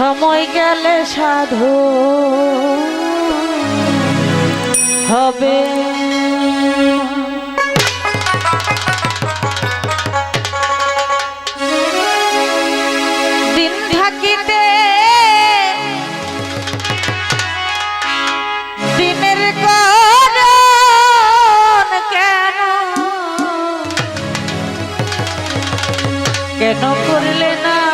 সময় গেলে সাধু হবে। দিন থাকিতে দিনের কেন? কেন করলে না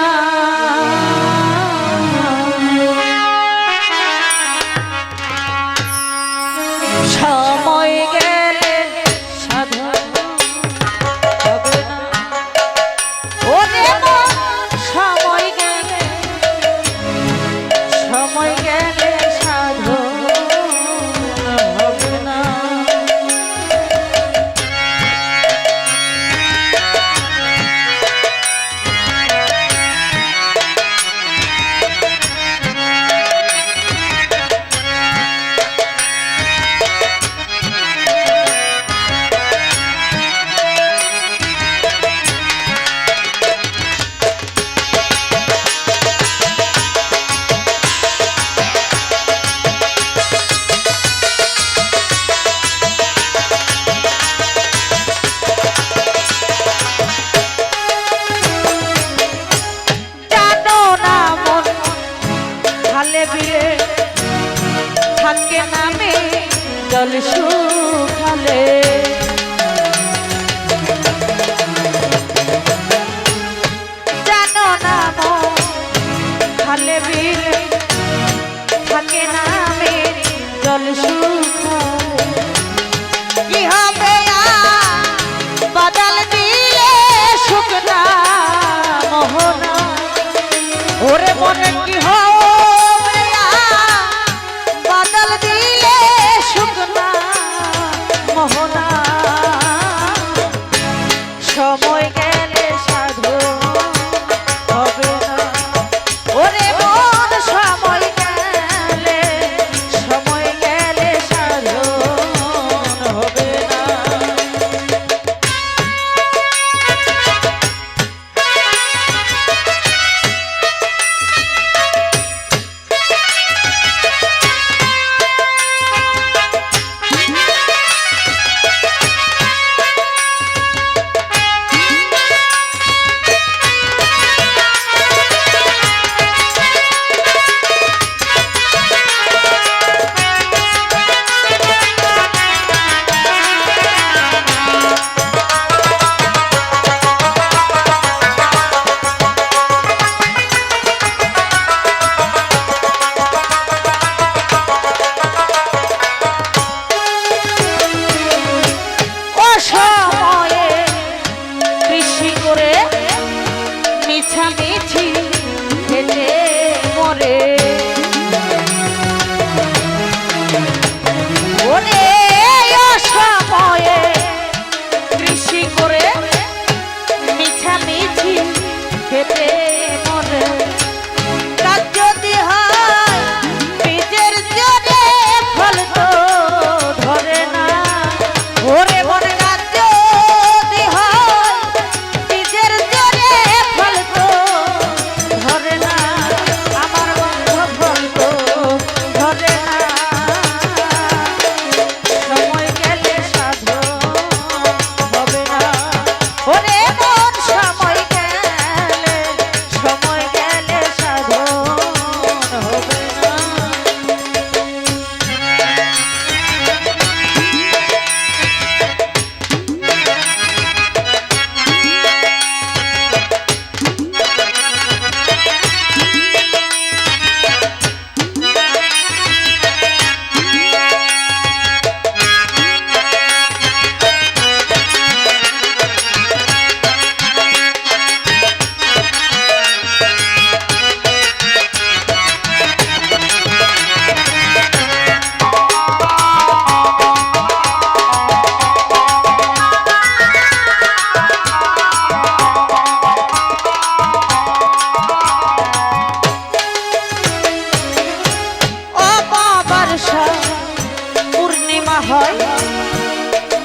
I Jesus.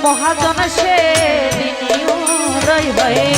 মহাজন সে দিনিউরই হয়ে।